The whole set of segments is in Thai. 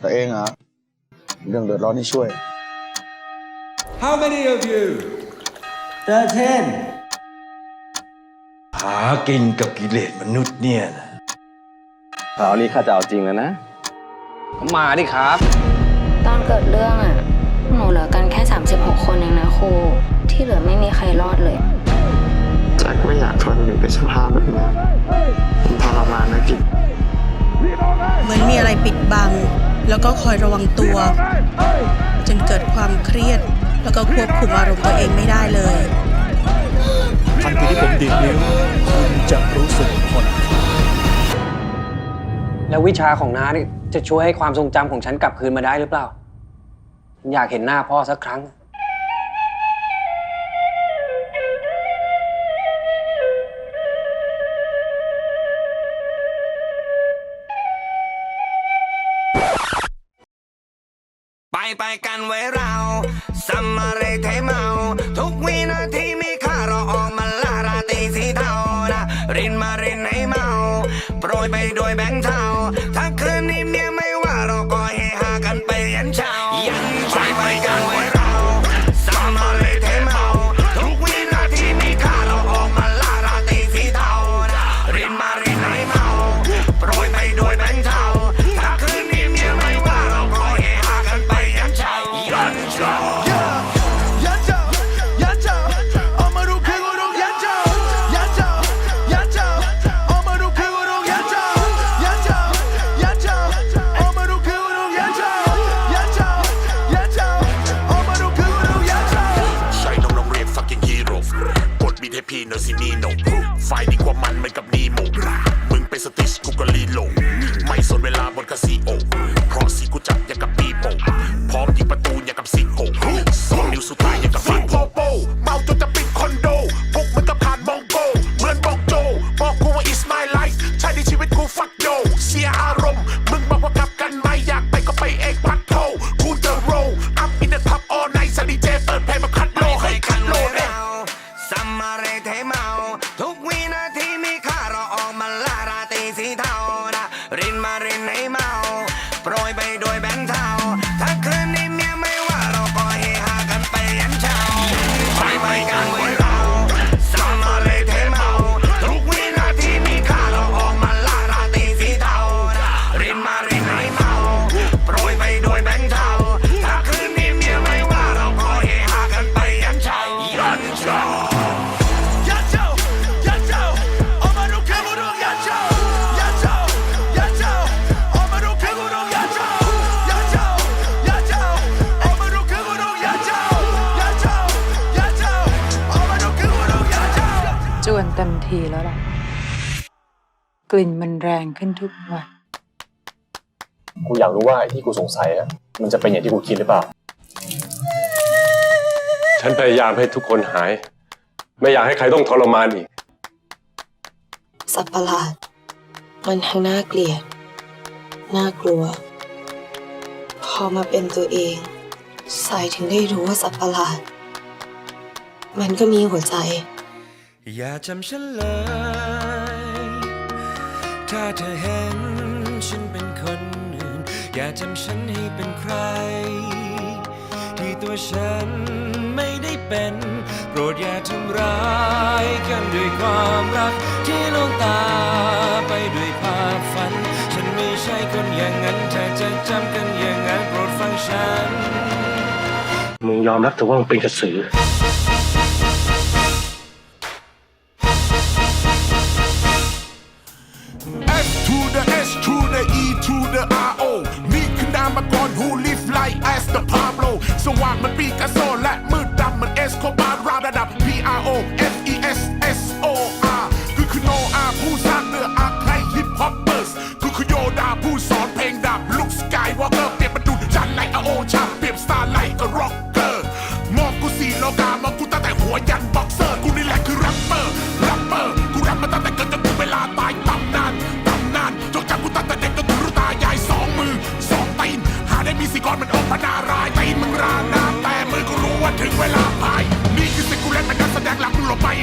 แต่เองอะเรื่องเดือดร้อนนี่ช่วย How many of you เจอเช่นหากินกับกิเลสมนุษย์เนี่ยนะคราวนี้ข้าจะเอาจริงแล้วนะก็มาดิครับ ตอนเกิดเรื่องอะหนูเหลือกันแค่ 36 คนเองนะครูที่เหลือไม่มีใครรอดเลย แจ็คไม่อยากทนอยู่ในสภาพแบบนี้มันทรมานนะกิจ เหมือนมีอะไรปิดบัง แล้วก็คอยระวังตัว จนเกิดความเครียด แล้วก็ควบคุมอารมณ์ตัวเองไม่ได้เลยทันทีที่ผมดีดนิ้วคุณจะรู้สึกผ่อนคลายแล้ววิชาของน้านี่จะช่วยให้ความทรงจำของฉันกลับคืนมาได้หรือเปล่า อยากเห็นหน้าพ่อสักครั้ง ไปไปกันไว้เราสัมมาเรเทเมา ทุกวินาทีมีค่าเราออกมาล่าราตีสีเทานะรินมารินให้เมา โปรยไปโดยแบงค์เทา ดบีทให้พี่เนอร์ซินีโนไฟดีกว่ามันเหมือนกับ ยไปโดยแบงค์เท ทีแล้วล่ะ กลิ่นมันแรงขึ้นทุกวัน กูอยากรู้ว่าไอ้ที่กูสงสัยอะมันจะเป็นอย่างที่กูคิดหรือเปล่า ฉันพยายามให้ทุกคนหาย ไม่อยากให้ใครต้องทรมานอีก สัตว์ประหลาด มันทั้งน่าเกลียด น่ากลัว พอมาเป็นตัวเอง สายถึงได้รู้ว่าสัตว์ประหลาด มันก็มีหัวใจ อย่าจำฉันเลย ถ้าเธอเห็นฉันเป็นคนอื่น อย่าจำฉันให้เป็นใคร ที่ตัวฉันไม่ได้เป็น โปรดอย่าทำร้ายกันด้วยความรักที่ลงตาไปด้วยภาพฝัน ฉันไม่ใช่คนอย่างนั้นถ้าจะจำกันอย่างนั้นโปรดฟังฉัน มึงยอมรับเถอะว่ามึงเป็นกระสือ นี่คือนามกร who live like as the Pablo สว่างเหมั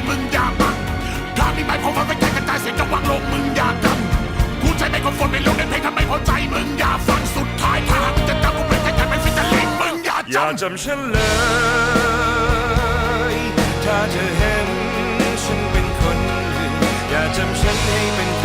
มึงอย่าบังพลาดนี่หมายความว่าไม่ใช่กระจายเสียงจะวางลงมึงอย่าดังกูใช้ไมโครโฟนในโลกในเพลงทำไมพอใจมึงอย่าฟังสุดท้ายถ้ามึงจะจำกูเป็นแค่ฉันไม่ฟิชาชอร์ลิมึงอย่าอย่าจำฉันเลย ถ้าเธอเห็นฉันเป็นคนอื่นอย่าจำฉันให้เป็น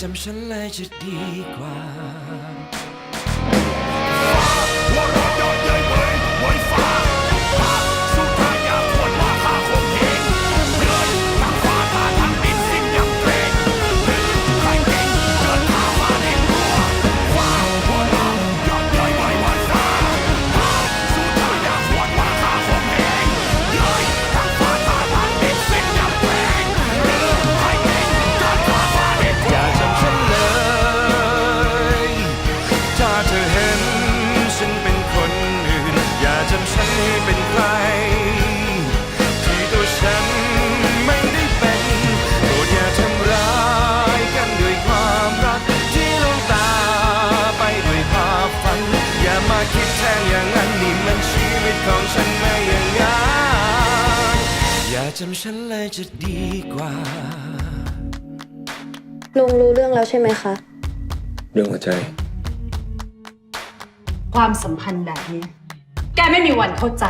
จำฉันเลยจะดีกว่า ของฉันไม่อย่างนั้นอย่าจำฉันเลยจะดีกว่า ลุงรู้เรื่องแล้วใช่ไหมคะ เรื่องหัวใจ ความสัมพันธ์แบบนี้ แกไม่มีวันเข้าใจ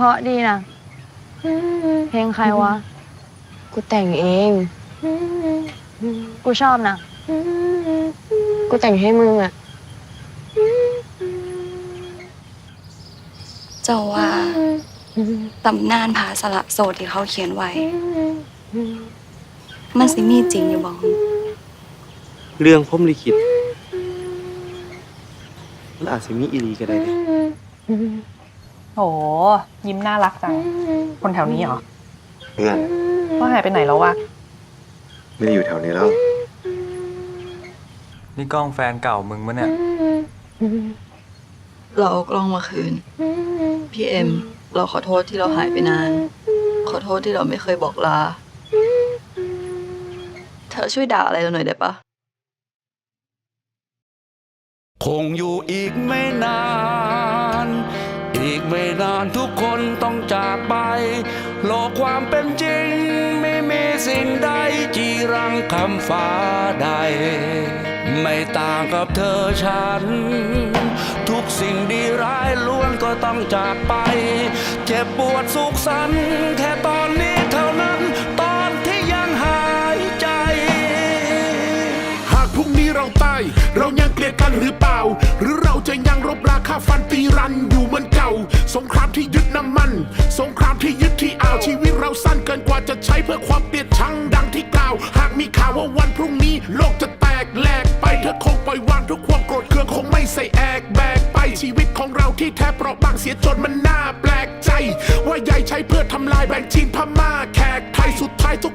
เพราะดีนะเพลงใครวะ กูแต่งเอง กูชอบนะ กูแต่งให้มึงอะเจ้าว่าตำนานผาสละโสดที่เขาเขียนไว้ มันสิมีจริงอยู่บ้องเรื่องพรหมลิขิตมันอาจจะมีอีรีก็ได้เดะ โห ยิ้มน่ารักจัง คนแถวนี้เหรอเพื่อนว่าหายไปไหนแล้ววะ ไม่ได้อยู่แถวนี้แล้ว นี่กล้องแฟนเก่ามึงมะเนี่ย เราเอากล้องมาคืน พี่เอ็ม เราขอโทษที่เราหายไปนาน ขอโทษที่เราไม่เคยบอกลา เธอช่วยด่าอะไรเราหน่อยได้ปะ คงอยู่อีกไม่นานอีก ไม่นานทุกคนต้องจากไป โลกความเป็นจริง ไม่มีสิ่งใดจีรังคำฟ้าใด ไม่ต่างกับเธอฉัน ทุกสิ่งดีร้ายล้วนก็ต้องจากไป เจ็บปวดสุขสันต์แค่ตอนนี้เท่านั้น ตอนที่ยังหายใจ หากพรุ่งนี้เราตาย เรายังเกลียดกันหรือเปล่า หรือเราจะยังรบราค่าฟันตีรันอยู่เหมือน สงครามที่ยึดน้ำมัน สงครามที่ยึดที่อ่าวชีวิตเราสั้นเกินกว่าจะใช้เพื่อความเกลียดชังดังที่กล่าว หากมีข่าวว่าวันพรุ่งนี้ โลกจะแตกแหลกไปเธอคงปล่อยวางทุกความโกรธเคืองคงไม่ใส่แอกแบกไปชีวิตของเราที่แทบเปราะบางเสียจนมันน่าแปลกใจ ว่าใหญ่ใช้เพื่อทำลายแบ่งจีนพม่าแขกไทยสุดท้ายทุก